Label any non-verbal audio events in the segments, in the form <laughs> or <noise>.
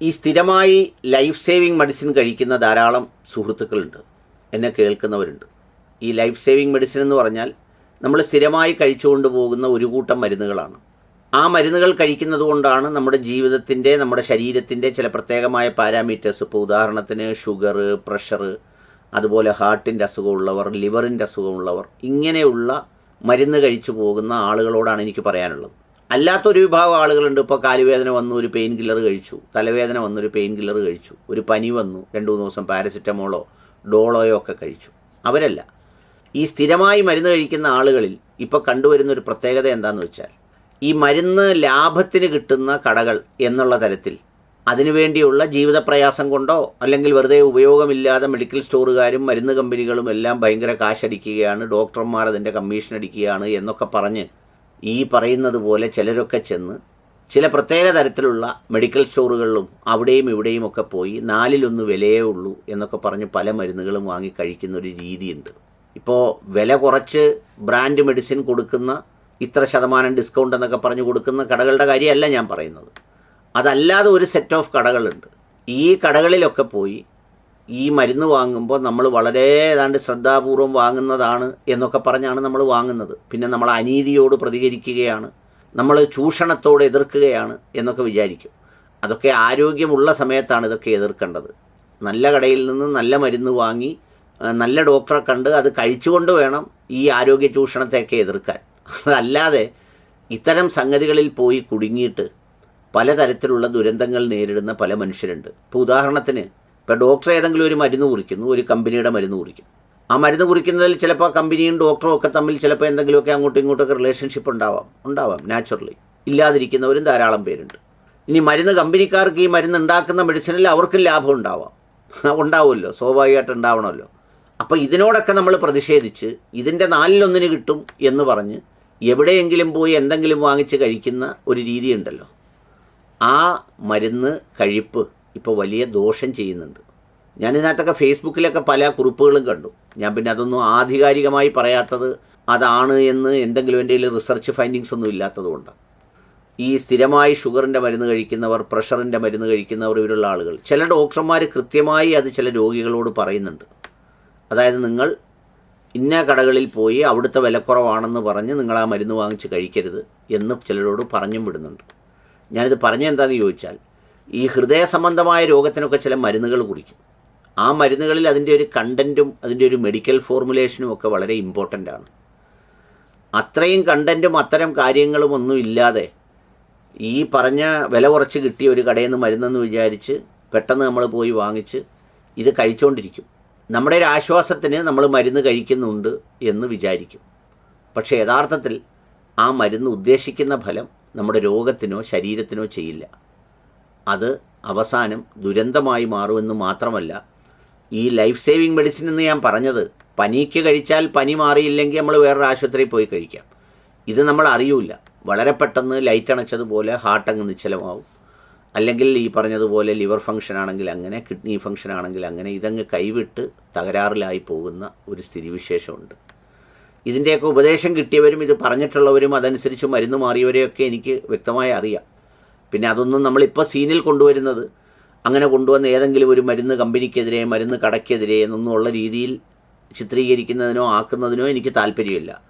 ഈ സ്ഥിരമായി life saving medicine കഴിക്കുന്ന ധാരാളം സുഹൃത്തുക്കളുണ്ട്. എന്നെ കേൾക്കുന്നവരുണ്ട്. ഈ ലൈഫ് സേവിങ് മെഡിസിൻ എന്ന് പറഞ്ഞാൽ നമ്മൾ സ്ഥിരമായി കഴിച്ചുകൊണ്ട് പോകുന്ന ഒരു കൂട്ടം മരുന്നുകളാണ്. ആ മരുന്നുകൾ കഴിക്കുന്നത് കൊണ്ടാണ് നമ്മുടെ ജീവിതത്തിന്റെ നമ്മുടെ ശരീരത്തിന്റെ ചില പ്രത്യേകമായ പാരാമീറ്റേഴ്സ് ഇപ്പോൾ ഉദാഹരണത്തിന് ഷുഗർ പ്രഷർ അതുപോലെ ഹാർട്ടിന്റെ അസുഖമുള്ളവർ ലിവറിന്റെ അസുഖമുള്ളവർ ഇങ്ങനെയുള്ള മരുന്ന് കഴിച്ചു പോകുന്ന ആളുകളോടാണ് എനിക്ക് പറയാനുള്ളത്. അല്ലാത്തൊരു വിഭാഗം ആളുകളുണ്ട്. ഇപ്പോൾ കാലുവേദന വന്നു ഒരു പെയിൻ കില്ലർ കഴിച്ചു. തലവേദന വന്നു ഒരു പെയിൻ കില്ലർ കഴിച്ചു. ഒരു പനി വന്നു രണ്ട് മൂന്ന് ദിവസം പാരസിറ്റമോളോ ഡോളോയോ ഒക്കെ കഴിച്ചു. അവരല്ല. ഈ സ്ഥിരമായി മരുന്ന് കഴിക്കുന്ന ആളുകളിൽ ഇപ്പോൾ കണ്ടുവരുന്ന ഒരു പ്രത്യേകത എന്താണെന്ന് വെച്ചാൽ ഈ മരുന്ന് ലാഭത്തിന് കിട്ടുന്ന കടകൾ എന്നുള്ള തരത്തിൽ അതിനുവേണ്ടിയുള്ള ജീവിതപ്രയാസം കൊണ്ടോ അല്ലെങ്കിൽ വെറുതെ ഉപയോഗമില്ലാതെ മെഡിക്കൽ സ്റ്റോറുകാരും മരുന്ന് കമ്പനികളും എല്ലാം ഭയങ്കര കാശടിക്കുകയാണ്. ഡോക്ടർമാർ അതിന്റെ കമ്മീഷൻ അടിക്കുകയാണ് എന്നൊക്കെ പറഞ്ഞ് ഈ പറയുന്നത് പോലെ ചിലരൊക്കെ ചെന്ന് ചില പ്രത്യേക തരത്തിലുള്ള മെഡിക്കൽ സ്റ്റോറുകളിലും അവിടെയും ഇവിടെയും ഒക്കെ പോയി നാലിലൊന്ന് വിലയേ ഉള്ളൂ എന്നൊക്കെ പറഞ്ഞ് പല മരുന്നുകളും വാങ്ങി കഴിക്കുന്ന ഒരു രീതിയുണ്ട്. ഇപ്പോൾ വില കുറച്ച് ബ്രാൻഡ് മെഡിസിൻ കൊടുക്കുന്ന ഇത്ര ശതമാനം ഡിസ്കൗണ്ട് എന്നൊക്കെ പറഞ്ഞ് കൊടുക്കുന്ന കടകളുടെ കാര്യമല്ല ഞാൻ പറയുന്നത്. അതല്ലാതെ ഒരു സെറ്റ് ഓഫ് കടകളുണ്ട്. ഈ കടകളിലൊക്കെ പോയി ഈ മരുന്ന് വാങ്ങുമ്പോൾ നമ്മൾ വളരെ ഏതാണ്ട് ശ്രദ്ധാപൂർവം വാങ്ങുന്നതാണ് എന്നൊക്കെ പറഞ്ഞാണ് നമ്മൾ വാങ്ങുന്നത്. പിന്നെ നമ്മൾ അനീതിയോട് പ്രതികരിക്കുകയാണ്. നമ്മൾ ചൂഷണത്തോട് എതിർക്കുകയാണ് എന്നൊക്കെ വിചാരിക്കും. അതൊക്കെ ആരോഗ്യമുള്ള സമയത്താണ് ഇതൊക്കെ എതിർക്കേണ്ടത്. നല്ല കടയിൽ നിന്ന് നല്ല മരുന്ന് വാങ്ങി നല്ല ഡോക്ടറെ കണ്ട് അത് കഴിച്ചുകൊണ്ട് വേണം ഈ ആരോഗ്യ ചൂഷണത്തെയൊക്കെ എതിർക്കാൻ. അതല്ലാതെ ഇത്തരം സംഗതികളിൽ പോയി കുടുങ്ങിയിട്ട് പലതരത്തിലുള്ള ദുരന്തങ്ങൾ നേരിടുന്ന പല മനുഷ്യരുണ്ട്. ഇപ്പോൾ ഉദാഹരണത്തിന് ഇപ്പോൾ ഡോക്ടർ ഏതെങ്കിലും ഒരു മരുന്ന് കുറിക്കുന്നു ഒരു കമ്പനിയുടെ മരുന്ന് കുറിക്കുന്നു. ആ മരുന്ന് കുറിക്കുന്നതിൽ ചിലപ്പോൾ കമ്പനിയും ഡോക്ടറും ഒക്കെ തമ്മിൽ ചിലപ്പോൾ എന്തെങ്കിലുമൊക്കെ അങ്ങോട്ടും ഇങ്ങോട്ടൊക്കെ റിലേഷൻഷിപ്പ് ഉണ്ടാവാം ഉണ്ടാവാം നാച്ചുറലി ഇല്ലാതിരിക്കുന്നവരും ധാരാളം പേരുണ്ട്. ഇനി മരുന്ന് കമ്പനിക്കാർക്ക് ഈ മരുന്ന് ഉണ്ടാക്കുന്ന മെഡിസിനിൽ അവർക്കും ലാഭം ഉണ്ടാവാം. <laughs> ഉണ്ടാവുമല്ലോ സ്വാഭാവികമായിട്ട് ഉണ്ടാവണമല്ലോ. അപ്പോൾ ഇതിനോടൊക്കെ നമ്മൾ പ്രതിഷേധിച്ച് ഇതിന്റെ നാലിലൊന്നിന് കിട്ടും എന്ന് പറഞ്ഞ് എവിടെയെങ്കിലും പോയി എന്തെങ്കിലും വാങ്ങിച്ച് കഴിക്കുന്ന ഒരു രീതിയുണ്ടല്ലോ. ആ മരുന്ന് കഴിപ്പ് ഇപ്പോൾ വലിയ ദോഷം ചെയ്യുന്നുണ്ട്. ഞാൻ ഇതിനകത്തൊക്കെ ഫേസ്ബുക്കിലൊക്കെ പല കുറിപ്പുകളും കണ്ടു. ഞാൻ പിന്നെ അതൊന്നും ആധികാരികമായി പറയാത്തത് അതാണ് എന്ന് എന്തെങ്കിലും എന്റെ റിസർച്ച് ഫൈൻഡിങ്സ് ഒന്നും ഇല്ലാത്തതുകൊണ്ടാണ് ഈ സ്ഥിരമായി ഷുഗറിന്റെ മരുന്ന് കഴിക്കുന്നവർ പ്രഷറിന്റെ മരുന്ന് കഴിക്കുന്നവർ ഇവരുള്ള ആളുകൾ. ചില ഡോക്ടർമാർ കൃത്യമായി അത് ചില രോഗികളോട് പറയുന്നുണ്ട്. അതായത് നിങ്ങൾ ഇന്ന കടകളിൽ പോയി അവിടുത്തെ വിലക്കുറവാണെന്ന് പറഞ്ഞ് നിങ്ങൾ ആ മരുന്ന് വാങ്ങിച്ച് കഴിക്കരുത് എന്ന് ചിലരോട് പറഞ്ഞും വിടുന്നുണ്ട്. ഞാനിത് പറഞ്ഞെന്താണെന്ന് ചോദിച്ചാൽ ഈ ഹൃദയ സംബന്ധമായ രോഗത്തിനൊക്കെ ചില മരുന്നുകൾ കുടിക്കും. ആ മരുന്നുകളിൽ അതിന്റെ ഒരു കണ്ടന്റും അതിന്റെ ഒരു മെഡിക്കൽ ഫോർമുലേഷനും ഒക്കെ വളരെ ഇമ്പോർട്ടന്റ് ആണ്. അത്രയും കണ്ടന്റും അത്തരം കാര്യങ്ങളും ഒന്നും ഇല്ലാതെ ഈ പറഞ്ഞ വില കുറച്ച് കിട്ടിയ ഒരു കടയിൽ നിന്ന് മരുന്നെന്ന് വിചാരിച്ച് പെട്ടെന്ന് നമ്മൾ പോയി വാങ്ങിച്ച് ഇത് കഴിച്ചുകൊണ്ടിരിക്കും നമ്മുടെ ഒരു ആശ്വാസത്തിന് നമ്മൾ മരുന്ന് കഴിക്കുന്നുണ്ട് എന്ന് വിചാരിക്കും. പക്ഷേ യഥാർത്ഥത്തിൽ ആ മരുന്ന് ഉദ്ദേശിക്കുന്ന ഫലം നമ്മുടെ രോഗത്തിനോ ശരീരത്തിനോ ചെയ്യില്ല. അത് അവസാനം ദുരന്തമായി മാറുമെന്ന് മാത്രമല്ല ഈ ലൈഫ് സേവിങ് മെഡിസിൻ എന്ന് ഞാൻ പറഞ്ഞത് പനിക്ക് കഴിച്ചാൽ പനി മാറിയില്ലെങ്കിൽ നമ്മൾ വേറൊരു ആശുപത്രിയിൽ പോയി കഴിക്കാം. ഇത് നമ്മൾ അറിയൂല വളരെ പെട്ടെന്ന് ലൈറ്റ് അണച്ചതുപോലെ ഹാർട്ട് അങ്ങ് നിശ്ചലമാവും. അല്ലെങ്കിൽ ഈ പറഞ്ഞതുപോലെ ലിവർ ഫംഗ്ഷൻ ആണെങ്കിൽ അങ്ങനെ കിഡ്നി ഫംഗ്ഷൻ ആണെങ്കിൽ അങ്ങനെ ഇതങ്ങ് കൈവിട്ട് തകരാറിലായി പോകുന്ന ഒരു സ്ഥിതിവിശേഷമുണ്ട്. ഇതിന്റെയൊക്കെ ഉപദേശം കിട്ടിയവരും ഇത് പറഞ്ഞിട്ടുള്ളവരും അതനുസരിച്ച് മരുന്ന് മാറിയവരെയൊക്കെ എനിക്ക് വ്യക്തമായി അറിയാം. പിന്നെ അതൊന്നും നമ്മളിപ്പോൾ സീനിൽ കൊണ്ടുവരുന്നത്. അങ്ങനെ കൊണ്ടുവന്ന ഏതെങ്കിലും ഒരു മരുന്ന് കമ്പനിക്കെതിരെ മരുന്ന് കടയ്ക്കെതിരെ എന്നൊന്നുള്ള രീതിയിൽ ചിത്രീകരിക്കുന്നതിനോ ആക്കുന്നതിനോ എനിക്ക് താല്പര്യമില്ല.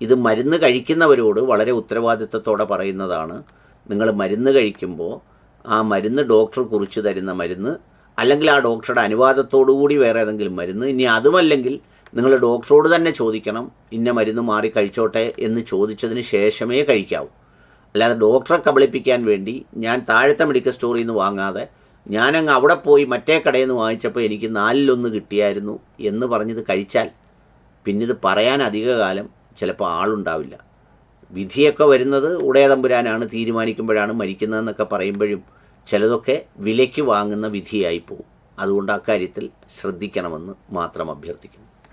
ഇത് മരുന്ന് കഴിക്കുന്നവരോട് വളരെ ഉത്തരവാദിത്തത്തോടെ പറയുന്നതാണ്. നിങ്ങൾ മരുന്ന് കഴിക്കുമ്പോൾ ആ മരുന്ന് ഡോക്ടർ കുറിച്ച് തരുന്ന മരുന്ന് അല്ലെങ്കിൽ ആ ഡോക്ടറുടെ അനുവാദത്തോടു കൂടി വേറെ ഏതെങ്കിലും മരുന്ന്. ഇനി അതുമല്ലെങ്കിൽ നിങ്ങൾ ഡോക്ടറോട് തന്നെ ചോദിക്കണം ഇന്ന മരുന്ന് മാറി കഴിച്ചോട്ടെ എന്ന് ചോദിച്ചതിന് ശേഷമേ കഴിക്കാവൂ. അല്ലാതെ ഡോക്ടറെ കബളിപ്പിക്കാൻ വേണ്ടി ഞാൻ താഴത്തെ മെഡിക്കൽ സ്റ്റോറിൽ നിന്ന് വാങ്ങാതെ ഞാനങ്ങ് അവിടെ പോയി മറ്റേ കടയിൽ നിന്ന് വാങ്ങിച്ചപ്പോൾ എനിക്ക് നാലിലൊന്ന് കിട്ടിയായിരുന്നു എന്ന് പറഞ്ഞത് കഴിച്ചാൽ പിന്നെ ഇത് പറയാൻ അധികകാലം ചിലപ്പോൾ ആളുണ്ടാവില്ല. വിധിയൊക്കെ വരുന്നത് ഉടയതമ്പുരാനാണ് തീരുമാനിക്കുമ്പോഴാണ് മരിക്കുന്നതെന്നൊക്കെ പറയുമ്പോഴും ചിലതൊക്കെ വിലയ്ക്ക് വാങ്ങുന്ന വിധിയായി പോകും അതുകൊണ്ട് അക്കാര്യത്തിൽ ശ്രദ്ധിക്കണമെന്ന് മാത്രം അഭ്യർത്ഥിക്കുന്നു.